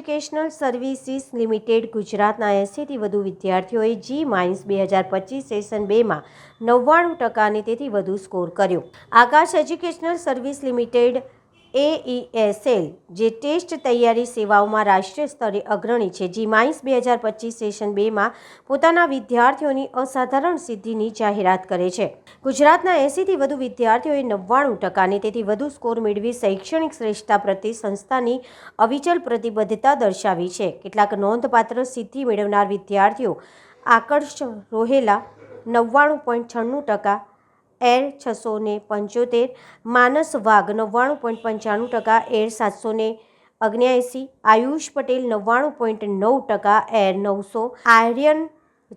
Educational services limited ગુજરાતના એંસીથી વધુ વિદ્યાર્થીઓએ જી માઇન્સ બે હજાર પચીસ સેશન બેમાં નવ્વાણું ટકાને તેથી વધુ સ્કોર કર્યો Aakash educational service limited AESL જે ટેસ્ટ તૈયારી સેવાઓમાં રાષ્ટ્રીય સ્તરે અગ્રણી છે જી માઇન્સ બે હજાર પચીસ સેશન બેમાં પોતાના વિદ્યાર્થીઓની અસાધારણ સિદ્ધિની જાહેરાત કરે છે ગુજરાતના એંસીથી વધુ વિદ્યાર્થીઓએ નવ્વાણું ટકાને તેથી વધુ સ્કોર મેળવી શૈક્ષણિક શ્રેષ્ઠતા પ્રત્યે સંસ્થાની અવિચલ પ્રતિબદ્ધતા દર્શાવી છે કેટલાક નોંધપાત્ર સિદ્ધિ મેળવનાર વિદ્યાર્થીઓ આકર્ષ રોહેલા નવ્વાણું પોઈન્ટ છન્નું ટકા એર છસો ને પંચોતેર માનસ વાઘ નવ્વાણું પોઈન્ટ પંચાણું ટકા એર સાતસો ને અગ્નેસી આયુષ પટેલ નવ્વાણું પોઈન્ટ નવ ટકા એર નવસો આર્યન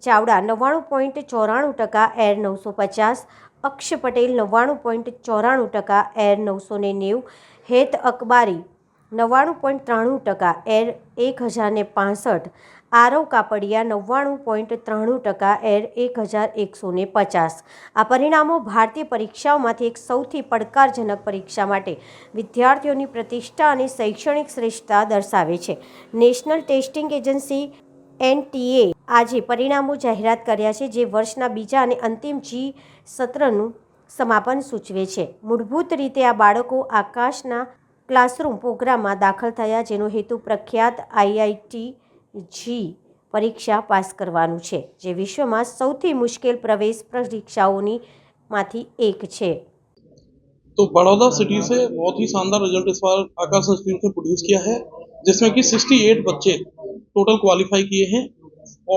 ચાવડા નવ્વાણું પોઈન્ટ ચોરાણું ટકા એર નવસો પચાસ અક્ષ પટેલ નવ્વાણું પોઈન્ટ ચોરાણું ટકા એર નવસો ને નેવું હેત અકબારી નવ્વાણું પોઈન્ટ ત્રાણું ટકા એર એક હજાર પાંસઠ આરવ કાપડિયા નવ્વાણું પોઈન્ટ ત્રાણું ટકા એર એક હજાર એકસો ને પચાસ આ પરિણામો ભારતીય પરીક્ષાઓમાંથી એક સૌથી પડકારજનક પરીક્ષા માટે વિદ્યાર્થીઓની પ્રતિષ્ઠા અને શૈક્ષણિક શ્રેષ્ઠતા દર્શાવે છે નેશનલ ટેસ્ટિંગ એજન્સી એનટીએ આજે પરિણામો જાહેરાત કર્યા છે જે વર્ષના બીજા અને અંતિમ જી સત્રનું સમાપન સૂચવે છે મૂળભૂત રીતે આ બાળકો આકાશના ક્લાસરૂમ પ્રોગ્રામમાં દાખલ થયા જેનો હેતુ પ્રખ્યાત આઈઆઈટી जी परीक्षा पास करવાનું છે જે વિષયમાં સૌથી મુશ્કેલ પ્રવેશ પરીક્ષાઓનીમાંથી એક છે તો બરોડા સિટી સે બહોત હી સુંદર રિઝલ્ટ ઇસ બાર આકાશા સ્ટ્રીમ સે પ્રોડ્યુસ કિયા હૈ જિસમે કી 68 બચ્ચે ટોટલ ક્વોલિફાય કિયે હૈ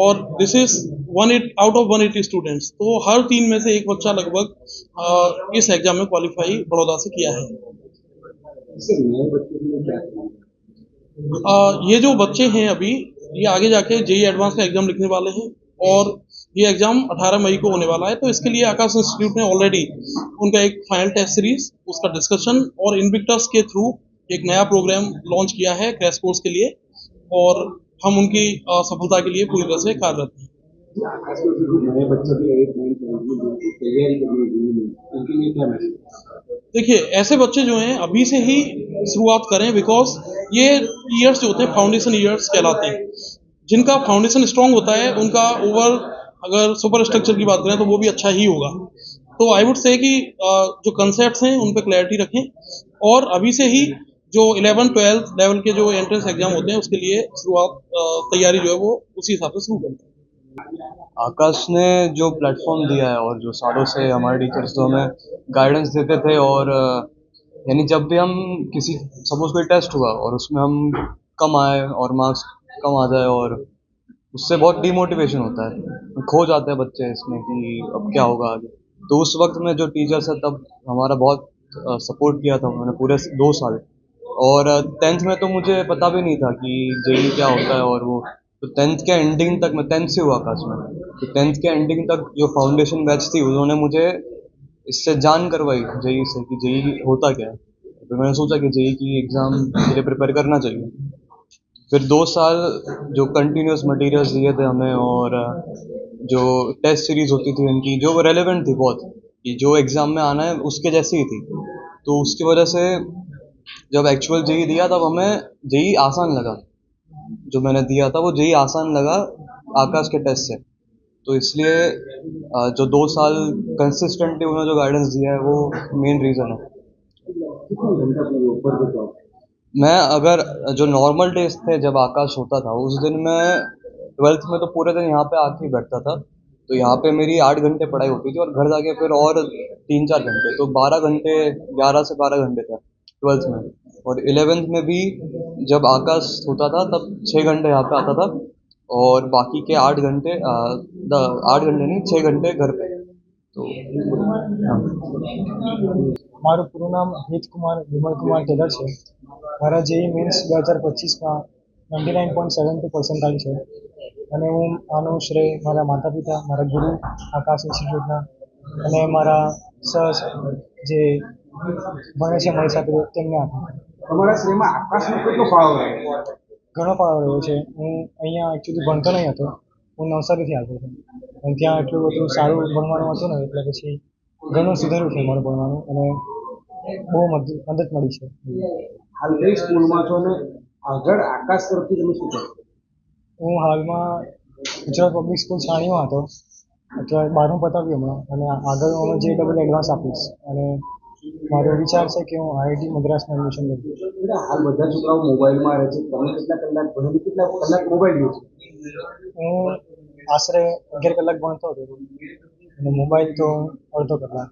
ઓર this is 18 out of 180 students તો હર 3 મે સે એક બચ્ચા લગભગ આ ઇસ एग्जाम મે ક્વોલિફાય બરોડા સે કિયા હૈ અ યે જો બચ્ચે હે અબી ये आगे जाके जेई एडवांस का एग्जाम लिखने वाले हैं और ये एग्जाम 18 मई को होने वाला है तो इसके लिए आकाश इंस्टीट्यूट ने ऑलरेडी उनका एक फाइनल टेस्ट सीरीज उसका डिस्कशन और इनविक्टस के थ्रू एक नया प्रोग्राम लॉन्च किया है क्रैश कोर्स के लिए और हम उनकी सफलता के लिए पूरी तरह से कार्यरत हैं देखिए ऐसे बच्चे जो हैं अभी से ही शुरुआत करें बिकॉज ये ईयर्स जो होते हैं फाउंडेशन ईयर्स कहलाते हैं जिनका फाउंडेशन स्ट्रांग होता है उनका ओवर अगर सुपर स्ट्रक्चर की बात करें तो वो भी अच्छा ही होगा तो आई वुड से कि जो कंसेप्ट हैं उन पर क्लैरिटी रखें और अभी से ही जो इलेवन ट्वेल्थ लेवल के जो एंट्रेंस एग्जाम होते हैं उसके लिए शुरुआत तैयारी जो है वो उसी हिसाब से शुरू करते हैं आकाश ने जो प्लेटफॉर्म दिया है और जो सालों से हमारे टीचर्स जो हमें गाइडेंस देते थे और यानी जब भी हम किसी सपोज कोई टेस्ट हुआ और उसमें हम कम आए और मार्क्स कम आ जाए और उससे बहुत डिमोटिवेशन होता है खो जाते हैं बच्चे इसमें कि अब क्या होगा आगे तो उस वक्त में जो टीचर्स है तब हमारा बहुत सपोर्ट किया था उन्होंने पूरे दो साल और टेंथ में तो मुझे पता भी नहीं था कि जेई e क्या होता है और वो तो टेंथ के एंडिंग तक मैं टेंथ से हुआ काश में तो टेंथ के एंडिंग तक जो फाउंडेशन बैच थी उन्होंने मुझे इससे जान करवाई जेई से कि जेई होता क्या है फिर तो मैंने सोचा कि जेई की एग्ज़ाम के लिए प्रिपेयर करना चाहिए फिर दो साल जो कंटिन्यूस मटेरियल्स दिए थे हमें और जो टेस्ट सीरीज़ होती थी उनकी जो रेलिवेंट थी बहुत कि जो एग्ज़ाम में आना है उसके जैसी ही थी तो उसकी वजह से जब एक्चुअल जेई दिया तब हमें जेई आसान लगा जो मैंने दिया था वो जी आसान लगा आकाश के टेस्ट से तो इसलिए जो दो साल कंसिस्टेंटली उन्होंने जो गाइडेंस दिया है वो मेन रीज़न है मैं अगर जो नॉर्मल डेज थे जब आकाश होता था उस दिन मैं ट्वेल्थ में तो पूरे दिन यहाँ पे आके बैठता था तो यहाँ पे मेरी आठ घंटे पढ़ाई होती थी और घर जाके फिर और तीन चार घंटे तो बारह घंटे ग्यारह से बारह घंटे था ट्वेल्थ में और इलेवेंथ में भी जब आकाश होता था तब छः घंटे यहाँ पे आता था और बाकी के आठ घंटे आठ घंटे नहीं छः घंटे घर पे तो हाँ। मारो पूरा नाम हित कुमार विमल कुमार केदार है मारा जे मीन्स दो हज़ार पच्चीस में ninety nine point seven two percent आई है हूँ आनो श्रेय मार माता पिता मार गुरु आकाश इंस्टिट्यूट मार सर जे भणे से તમારા શ્રેમાં આકાશનો કેટલો ફાળો રહ્યો ઘણો ફાળો રહ્યો છે હું અહીંયા એકચ્યુઅલી ભણતો નહીં હતો હું નવસારીથી આવતો હતો અને ત્યાં એટલું બધું સારું ભણવાનું હતું ને એટલે પછી ઘણું સુધાર્યું છે મારું ભણવાનું અને બહુ મદદ મળી છે હાલ કઈ સ્કૂલમાં છો ને આગળ આકાશ તરફથી તમે શું હું હાલમાં ગુજરાત પબ્લિક સ્કૂલ છાણીમાં હતો અત્યારે બારમું પતાવ્યું હમણાં અને આગળ હું જે ડબલ એડવાન્સ આપીશ અને મારો વિચાર છે કે હું આઈઆઈટી મદ્રાસમાં એડમિશન લઉં હાલ બધા છોકરાઓ મોબાઈલમાં રહે છે તમે કેટલા કલાક ભણેલી કેટલા કલાક મોબાઈલ યુઝ હું આશરે અગિયાર કલાક ભણતો હતો અને મોબાઈલ તો અડધો કલાક